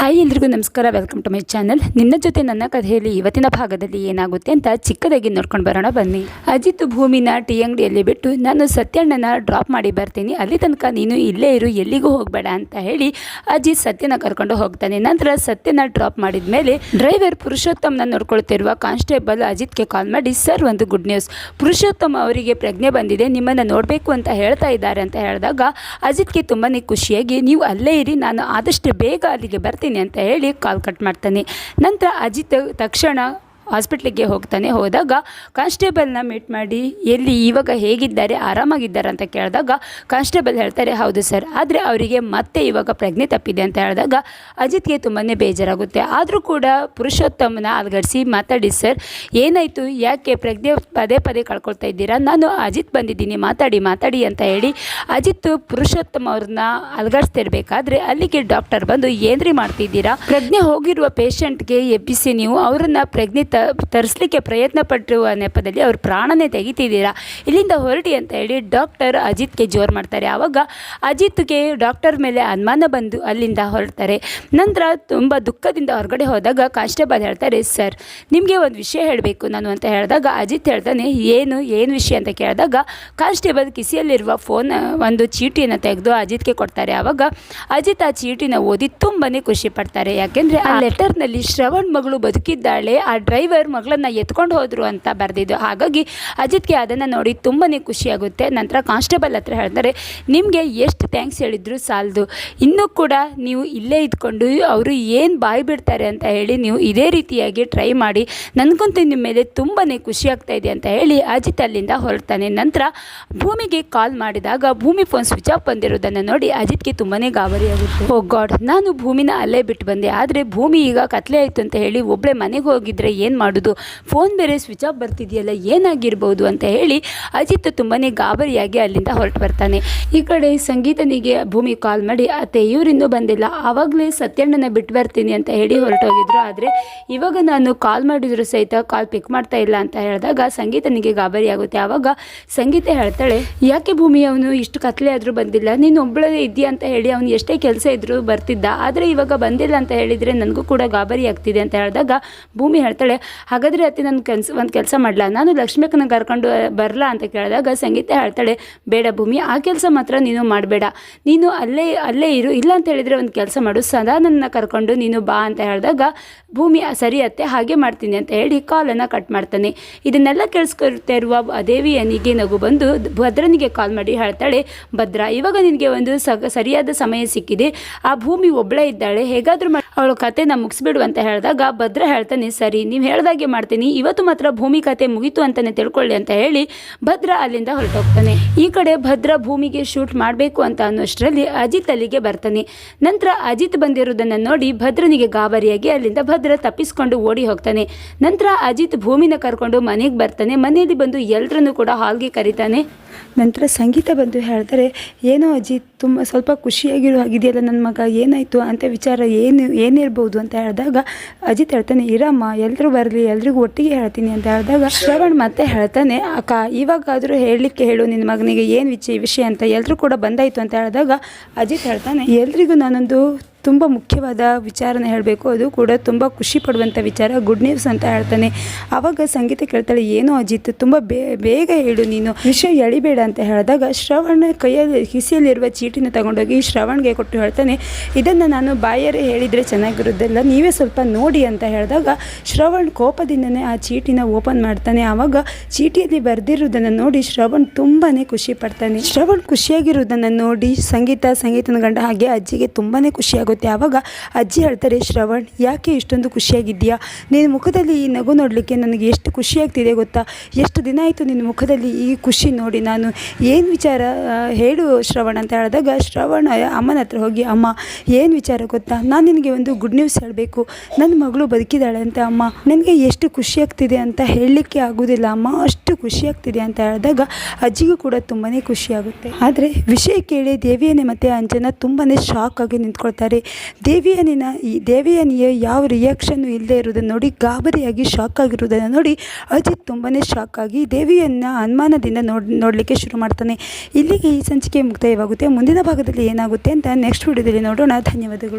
Hi ಎಲ್ರಿಗೂ ನಮಸ್ಕಾರ welcome to my channel ನಿನ್ನ ಜೊತೆ ನನ್ನ ಕಥೆಯಲ್ಲಿ ಇವತ್ತಿನ ಭಾಗದಲ್ಲಿ ಏನಾಗುತ್ತೆ ಅಂತ ಚಿಕ್ಕದಾಗಿ ನೋಡ್ಕೊಂಡು ಬರೋಣ, ಬನ್ನಿ. ಅಜಿತ್ ಭೂಮಿನ ಟೀ ಅಂಗಡಿಯಲ್ಲಿ ಬಿಟ್ಟು ನಾನು ಸತ್ಯಣ್ಣನ ಡ್ರಾಪ್ ಮಾಡಿ ಬರ್ತೀನಿ. ಅಲ್ಲಿ ತನಕ ನೀನು ಇಲ್ಲೇ ಇರು, ಎಲ್ಲಿಗೂ ಹೋಗಬೇಡ ಅಂತ ಹೇಳಿ ಅಜಿತ್ ಸತ್ಯನ ಕರ್ಕೊಂಡು ಹೋಗ್ತಾನೆ. ನಂತರ ಸತ್ಯನ ಡ್ರಾಪ್ ಮಾಡಿದ ಮೇಲೆ ಡ್ರೈವರ್ ಪುರುಷೋತ್ತಮ್ನ ನೋಡ್ಕೊಳ್ತಿರುವ ಕಾನ್ಸ್ಟೇಬಲ್ ಅಜಿತ್ಗೆ ಕಾಲ್ ಮಾಡಿ, ಸರ್, ಒಂದು ಗುಡ್ ನ್ಯೂಸ್ ಪುರುಷೋತ್ತಮ್ ಅವರಿಗೆ ಪ್ರಜ್ಞೆ ಬಂದಿದೆ. ನಿಮ್ಮನ್ನು ನೋಡಬೇಕು ಅಂತ ಹೇಳ್ತಾ ಇದ್ದಾರೆ ಅಂತ ಹೇಳಿದಾಗ ಅಜಿತ್ಗೆ ತುಂಬಾ ಖುಷಿಯಾಗಿ, ನೀವು ಅಲ್ಲೇ ಇರಿ, ನಾನು ಆದಷ್ಟು ಬೇಗ ಅಲ್ಲಿಗೆ ಬರ್ತೀನಿ. ಅಂತ ಹೇಳಿ ಕಾಲ್ ಕಟ್ ಮಾಡ್ತಾನೆ. ನಂತರ ಅಜಿತ್ ತಕ್ಷಣ ಹಾಸ್ಪಿಟ್ಲಿಗೆ ಹೋಗ್ತಾನೆ. ಹೋದಾಗ ಕಾನ್ಸ್ಟೇಬಲ್ನ ಮೀಟ್ ಮಾಡಿ, ಎಲ್ಲಿ ಇವಾಗ ಹೇಗಿದ್ದಾರೆ, ಆರಾಮಾಗಿದ್ದಾರೆ ಅಂತ ಕೇಳಿದಾಗ ಕಾನ್ಸ್ಟೇಬಲ್ ಹೇಳ್ತಾರೆ, ಹೌದು ಸರ್. ಆದರೆ ಅವರಿಗೆ ಮತ್ತೆ ಇವಾಗ ಪ್ರಜ್ಞೆ ತಪ್ಪಿದೆ ಅಂತ ಹೇಳಿದಾಗ ಅಜಿತ್ಗೆ ತುಂಬಾ ಬೇಜಾರಾಗುತ್ತೆ. ಆದರೂ ಕೂಡ ಪುರುಷೋತ್ತಮನ ಅಲ್ಗಡಿಸಿ ಮಾತಾಡಿ, ಸರ್, ಏನಾಯಿತು? ಯಾಕೆ ಪ್ರಜ್ಞೆ ಪದೇ ಪದೇ ಕಳ್ಕೊಳ್ತಾ ಇದ್ದೀರಾ? ನಾನು ಅಜಿತ್ ಬಂದಿದ್ದೀನಿ. ಮಾತಾಡಿ ಮಾತಾಡಿ ಅಂತ ಹೇಳಿ ಅಜಿತ್ ಪುರುಷೋತ್ತಮ ಅವ್ರನ್ನ ಅಲ್ಗಾಡಿಸ್ತಿರ್ಬೇಕಾದ್ರೆ ಅಲ್ಲಿಗೆ ಡಾಕ್ಟರ್ ಬಂದು, ಏನ್ರಿ ಮಾಡ್ತಿದ್ದೀರಾ? ಪ್ರಜ್ಞೆ ಹೋಗಿರುವ ಪೇಷಂಟ್ಗೆ ಎಬ್ಬಿಸಿ ನೀವು, ಅವರನ್ನ ಪ್ರಜ್ಞೆ ತ ತರಿಸ್ಲಿಕ್ಕೆ ಪ್ರಯತ್ನ ಪಟ್ಟಿರುವ ನೆಪದಲ್ಲಿ ಅವ್ರ ಪ್ರಾಣನೇ ತೆಗಿತಿದ್ದೀರಾ? ಇಲ್ಲಿಂದ ಹೊರಟಿ ಅಂತ ಹೇಳಿ ಡಾಕ್ಟರ್ ಅಜಿತ್ಗೆ ಜೋರು ಮಾಡ್ತಾರೆ. ಆವಾಗ ಅಜಿತ್ಗೆ ಡಾಕ್ಟರ್ ಮೇಲೆ ಅನುಮಾನ ಬಂದು ಅಲ್ಲಿಂದ ಹೊರಡ್ತಾರೆ. ನಂತರ ತುಂಬ ದುಃಖದಿಂದ ಹೊರಗಡೆ ಹೋದಾಗ ಕಾನ್ಸ್ಟೇಬಲ್ ಹೇಳ್ತಾರೆ ಸರ್ ನಿಮಗೆ ಒಂದು ವಿಷಯ ಹೇಳಬೇಕು ನಾನು ಅಂತ ಹೇಳಿದಾಗ ಅಜಿತ್ ಹೇಳ್ತಾನೆ ಏನು ಏನು ವಿಷಯ? ಅಂತ ಕೇಳಿದಾಗ ಕಾನ್ಸ್ಟೇಬಲ್ ಕಿಸಿಯಲ್ಲಿರುವ ಫೋನ್ ಒಂದು ಚೀಟಿಯನ್ನು ತೆಗೆದು ಅಜಿತ್ಗೆ ಕೊಡ್ತಾರೆ. ಆವಾಗ ಅಜಿತ್ ಆ ಚೀಟಿನ ಓದಿ ತುಂಬಾ ಖುಷಿ ಪಡ್ತಾರೆ. ಯಾಕೆಂದರೆ ಆ ಲೆಟರ್ನಲ್ಲಿ ಶ್ರವಣ್ ಮಗಳು ಬದುಕಿದ್ದಾಳೆ ಆ ಡ್ರೈವರ್ ಮಗಳನ್ನ ಎತ್ಕೊಂಡು ಹೋದರು ಅಂತ ಬರೆದಿದ್ದು. ಹಾಗಾಗಿ ಅಜಿತ್ಗೆ ಅದನ್ನು ನೋಡಿ ತುಂಬಾ ಖುಷಿಯಾಗುತ್ತೆ. ನಂತರ ಕಾನ್ಸ್ಟೇಬಲ್ ಹತ್ರ ಹೇಳ್ತಾರೆ, ನಿಮಗೆ ಎಷ್ಟು ಥ್ಯಾಂಕ್ಸ್ ಹೇಳಿದ್ರು ಸಾಲದು. ಇನ್ನೂ ಕೂಡ ನೀವು ಇಲ್ಲೇ ಇದ್ಕೊಂಡು ಅವರು ಏನು ಬಾಯಿ ಬಿಡ್ತಾರೆ ಅಂತ ಹೇಳಿ ನೀವು ಇದೇ ರೀತಿಯಾಗಿ ಟ್ರೈ ಮಾಡಿ. ನನಗಂತೂ ನಿಮ್ಮ ಮೇಲೆ ತುಂಬಾ ಖುಷಿ ಆಗ್ತಾ ಇದೆ ಅಂತ ಹೇಳಿ ಅಜಿತ್ ಅಲ್ಲಿಂದ ಹೊರಡ್ತಾನೆ. ನಂತರ ಭೂಮಿಗೆ ಕಾಲ್ ಮಾಡಿದಾಗ ಭೂಮಿ ಫೋನ್ ಸ್ವಿಚ್ ಆಫ್ ಬಂದಿರೋದನ್ನು ನೋಡಿ ಅಜಿತ್ಗೆ ತುಂಬಾ ಗಾಬರಿಯಾಗುತ್ತೆ ಓ ಗಾಡ್, ನಾನು ಭೂಮಿನ ಅಲ್ಲೇ ಬಿಟ್ಟು ಬಂದೆ. ಆದರೆ ಭೂಮಿ ಈಗ ಕತ್ಲೆ ಆಯಿತು ಅಂತ ಹೇಳಿ ಒಬ್ಬಳೆ ಮನೆಗೆ ಹೋಗಿದ್ರೆ ಏನು ಮಾಡೋದು? ಫೋನ್ ಬೇರೆ ಸ್ವಿಚ್ ಆಫ್ ಬರ್ತಿದೆಯಲ್ಲ, ಏನಾಗಿರ್ಬೋದು ಅಂತ ಹೇಳಿ ಅಜಿತ್ ತುಂಬಾ ಗಾಬರಿಯಾಗಿ ಅಲ್ಲಿಂದ ಹೊರಟು ಬರ್ತಾನೆ. ಈ ಕಡೆ ಸಂಗೀತನಿಗೆ ಭೂಮಿ ಕಾಲ್ ಮಾಡಿ, ಅತ್ತೆ ಇವರಿನ್ನೂ ಬಂದಿಲ್ಲ. ಆವಾಗಲೇ ಸತ್ಯಣ್ಣನ ಬಿಟ್ಟು ಬರ್ತೀನಿ ಅಂತ ಹೇಳಿ ಹೊರಟೋಗಿದ್ರು ಆದರೆ ಇವಾಗ ನಾನು ಕಾಲ್ ಮಾಡಿದ್ರು ಸಹಿತ ಕಾಲ್ ಪಿಕ್ ಮಾಡ್ತಾ ಇಲ್ಲ ಅಂತ ಹೇಳಿದಾಗ ಸಂಗೀತನಿಗೆ ಗಾಬರಿ ಆಗುತ್ತೆ. ಆವಾಗ ಸಂಗೀತ ಹೇಳ್ತಾಳೆ, ಯಾಕೆ ಭೂಮಿ, ಅವನು ಇಷ್ಟು ಕತ್ಲೆ ಆದರೂ ಬಂದಿಲ್ಲ. ನೀನು ಒಬ್ಬಳೇ ಇದೆಯಾ ಅಂತ ಹೇಳಿ ಅವನು ಎಷ್ಟೇ ಕೆಲಸ ಇದ್ದರೂ ಬರ್ತಿದ್ದ. ಆದರೆ ಇವಾಗ ಬಂದಿಲ್ಲ ಅಂತ ಹೇಳಿದರೆ ನನಗೂ ಕೂಡ ಗಾಬರಿ ಆಗ್ತಿದೆ ಅಂತ ಹೇಳಿದಾಗ ಭೂಮಿ ಹೇಳ್ತಾಳೆ ಹಾಗಾದರೆ ಅತ್ತೆ ನನ್ನ ಕೆಲ್ಸ, ಒಂದು ಕೆಲಸ ಮಾಡಲ? ನಾನು ಲಕ್ಷ್ಮೀಕನ ಕರ್ಕೊಂಡು ಬರಲಾ ಅಂತ ಕೇಳಿದಾಗ ಸಂಗೀತ ಹೇಳ್ತಾಳೆ, ಬೇಡ ಭೂಮಿ, ಆ ಕೆಲಸ ಮಾತ್ರ ನೀನು ಮಾಡಬೇಡ. ನೀನು ಅಲ್ಲೇ ಅಲ್ಲೇ ಇರು, ಇಲ್ಲ ಅಂತ ಹೇಳಿದರೆ ಒಂದು ಕೆಲಸ ಮಾಡು, ಸದಾ ನನ್ನ ಕರ್ಕೊಂಡು ನೀನು ಬಾ ಅಂತ ಹೇಳಿದಾಗ, ಭೂಮಿ ಸರಿ ಅತ್ತೆ, ಹಾಗೆ ಮಾಡ್ತೀನಿ ಅಂತ ಹೇಳಿ ಕಾಲನ್ನು ಕಟ್ ಮಾಡ್ತಾನೆ. ಇದನ್ನೆಲ್ಲ ಕೇಳಿಸ್ಕೊಳ್ತಾ ಇರುವ ದೇವಿಯನಿಗೆ ನಗು ಬಂದು ಭದ್ರನಿಗೆ ಕಾಲ್ ಮಾಡಿ ಹೇಳ್ತಾಳೆ, ಭದ್ರ, ಇವಾಗ ನಿನಗೆ ಒಂದು ಸರಿಯಾದ ಸಮಯ ಸಿಕ್ಕಿದೆ. ಆ ಭೂಮಿ ಒಬ್ಬಳೇ ಇದ್ದಾಳೆ, ಹೇಗಾದರೂ ಅವಳು ಕತೆನ ಮುಗಿಸ್ಬಿಡು ಅಂತ ಹೇಳಿದಾಗ, ಭದ್ರ ಹೇಳ್ತಾನೆ, ಸರಿ, ನೀವು ಹೇಳ್ದಾಗೆ ಮಾಡ್ತೀನಿ. ಇವತ್ತು ಮಾತ್ರ ಭೂಮಿ ಕತೆ ಮುಗೀತು ಅಂತಲೇ ತಿಳ್ಕೊಳ್ಳಿ ಅಂತ ಹೇಳಿ ಭದ್ರ ಅಲ್ಲಿಂದ ಹೊರಟೋಗ್ತಾನೆ. ಈ ಕಡೆ ಭದ್ರ ಭೂಮಿಗೆ ಶೂಟ್ ಮಾಡಬೇಕು ಅಂತ ಅನ್ನೋಷ್ಟರಲ್ಲಿ ಅಜಿತ್ ಅಲ್ಲಿಗೆ ಬರ್ತಾನೆ. ನಂತರ ಅಜಿತ್ ಬಂದಿರೋದನ್ನು ನೋಡಿ ಭದ್ರನಿಗೆ ಗಾಬರಿಯಾಗಿ ಅಲ್ಲಿಂದ ಭದ್ರ ತಪ್ಪಿಸ್ಕೊಂಡು ಓಡಿ ಹೋಗ್ತಾನೆ. ನಂತರ ಅಜಿತ್ ಭೂಮಿನ ಕರ್ಕೊಂಡು ಮನೆಗೆ ಬರ್ತಾನೆ. ಮನೆಯಲ್ಲಿ ಬಂದು ಎಲ್ಲರನ್ನೂ ಕೂಡ ಹಾಲ್ಗೆ ಕರೀತಾನೆ. ನಂತರ ಸಂಗೀತ ಬಂದು ಹೇಳ್ತಾರೆ, ಏನೋ ಅಜಿತ್, ತುಂಬ ಸ್ವಲ್ಪ ಖುಷಿಯಾಗಿರೋ ಆಗಿದೆಯಲ್ಲ ನನ್ನ ಮಗ, ಏನಾಯಿತು? ಅಂತ ವಿಚಾರ ಏನು ಏನಿರ್ಬೋದು ಅಂತ ಹೇಳಿದಾಗ, ಅಜಿತ್ ಹೇಳ್ತಾನೆ, ಇರಮ್ಮ ಎಲ್ಲರೂ ಬರಲಿ, ಎಲ್ರಿಗೂ ಒಟ್ಟಿಗೆ ಹೇಳ್ತೀನಿ ಅಂತ ಹೇಳಿದಾಗ, ಶ್ರವಣ್ ಮತ್ತೆ ಹೇಳ್ತಾನೆ, ಅಕ್ಕ, ಇವಾಗಾದರೂ ಹೇಳಲಿಕ್ಕೆ ಹೇಳು ನಿನ್ನ ಮಗನಿಗೆ ಏನು ವಿಷಯ ವಿಷಯ ಅಂತ ಎಲ್ಲರೂ ಕೂಡ ಬಂದಾಯಿತು ಅಂತ ಹೇಳಿದಾಗ, ಅಜಿತ್ ಹೇಳ್ತಾನೆ, ಎಲ್ರಿಗೂ ನಾನೊಂದು ತುಂಬ ಮುಖ್ಯವಾದ ವಿಚಾರನ ಹೇಳಬೇಕು. ಅದು ಕೂಡ ತುಂಬ ಖುಷಿ ಪಡುವಂಥ ವಿಚಾರ. ಗುಡ್ ನ್ಯೂಸ್ ಅಂತ ಹೇಳ್ತಾನೆ. ಆವಾಗ ಸಂಗೀತ ಕೇಳ್ತಾಳೆ, ಏನೋ ಅಜಿತ್, ತುಂಬ ಬೇಗ ಹೇಳು ನೀನು. ವಿಷಯ ಎಳಿಬೇಡ ಅಂತ ಹೇಳಿದಾಗ ಶ್ರವಣ ಕೈಯಲ್ಲಿ, ಹಿಸಿಯಲ್ಲಿರುವ ಚೀಟಿನ ತಗೊಂಡೋಗಿ ಶ್ರವಣ್ಗೆ ಕೊಟ್ಟು ಹೇಳ್ತಾನೆ, ಇದನ್ನು ನಾನು ಬಾಯರೇ ಹೇಳಿದರೆ ಚೆನ್ನಾಗಿರೋದಿಲ್ಲ ನೀವೇ ಸ್ವಲ್ಪ ನೋಡಿ ಅಂತ ಹೇಳಿದಾಗ ಶ್ರವಣ್ ಕೋಪದಿಂದನೇ ಆ ಚೀಟಿನ ಓಪನ್ ಮಾಡ್ತಾನೆ. ಆವಾಗ ಚೀಟಿಯಲ್ಲಿ ಬರೆದಿರುವುದನ್ನು ನೋಡಿ ಶ್ರವಣ್ ತುಂಬಾ ಖುಷಿ ಪಡ್ತಾನೆ. ಶ್ರವಣ್ ಖುಷಿಯಾಗಿರೋದನ್ನು ನೋಡಿ ಸಂಗೀತ, ಸಂಗೀತನ ಗಂಡ ಹಾಗೆ ಅಜ್ಜಿಗೆ ತುಂಬಾ ಖುಷಿಯಾಗುತ್ತೆ ಆವಾಗ ಅಜ್ಜಿ ಹೇಳ್ತಾರೆ, ಶ್ರವಣ್, ಯಾಕೆ ಇಷ್ಟೊಂದು ಖುಷಿಯಾಗಿದ್ದೀಯಾ? ನಿನ್ನ ಮುಖದಲ್ಲಿ ಈ ನಗು ನೋಡಲಿಕ್ಕೆ ನನಗೆ ಎಷ್ಟು ಖುಷಿಯಾಗ್ತಿದೆ ಗೊತ್ತಾ? ಎಷ್ಟು ದಿನ ಆಯಿತು ನಿನ್ನ ಮುಖದಲ್ಲಿ ಈ ಖುಷಿ ನೋಡಿ ನಾನು? ಏನು ವಿಚಾರ ಹೇಳು ಶ್ರವಣ್ ಅಂತ ಹೇಳಿದಾಗ, ಶ್ರವಣ ಅಮ್ಮನ ಹತ್ರ ಹೋಗಿ, ಅಮ್ಮ, ಏನು ವಿಚಾರ ಗೊತ್ತಾ? ನಾನು ನಿನಗೆ ಒಂದು ಗುಡ್ ನ್ಯೂಸ್ ಹೇಳಬೇಕು. ನನ್ನ ಮಗಳು ಬದುಕಿದ್ದಾಳೆ ಅಂತ, ಅಮ್ಮ. ನನಗೆ ಎಷ್ಟು ಖುಷಿಯಾಗ್ತಿದೆ ಅಂತ ಹೇಳಲಿಕ್ಕೆ ಆಗೋದಿಲ್ಲ, ಅಮ್ಮ. ಅಷ್ಟು ಖುಷಿ ಆಗ್ತಿದೆ ಅಂತ ಹೇಳಿದಾಗ ಅಜ್ಜಿಗೂ ಕೂಡ ತುಂಬಾ ಖುಷಿ ಆಗುತ್ತೆ ಆದರೆ ವಿಷಯ ಕೇಳಿ ದೇವಿಯನ್ನೇ ಮತ್ತು ಅಂಜನ ತುಂಬಾ ಶಾಕ್ ಆಗಿ ನಿಂತ್ಕೊಳ್ತಾರೆ. ದೇವಿಯನಿನ ಈ ದೇವಿಯನಿಯ ಯಾವ ರಿಯಾಕ್ಷನ್ನು ಇಲ್ಲದೆ ಇರೋದನ್ನು ನೋಡಿ ಗಾಬರಿಯಾಗಿ ಶಾಕ್ ಆಗಿರುವುದನ್ನು ನೋಡಿ ಅಜಿತ್ ತುಂಬಾ ಶಾಕ್ ಆಗಿ ದೇವಿಯನ್ನು ಅನುಮಾನದಿಂದ ನೋಡ್, ನೋಡಲಿಕ್ಕೆ ಶುರು ಮಾಡ್ತಾನೆ. ಇಲ್ಲಿಗೆ ಈ ಸಂಚಿಕೆ ಮುಕ್ತಾಯವಾಗುತ್ತೆ. ಮುಂದಿನ ಭಾಗದಲ್ಲಿ ಏನಾಗುತ್ತೆ ಅಂತ ನೆಕ್ಸ್ಟ್ ವಿಡಿಯೋದಲ್ಲಿ ನೋಡೋಣ. ಧನ್ಯವಾದಗಳು.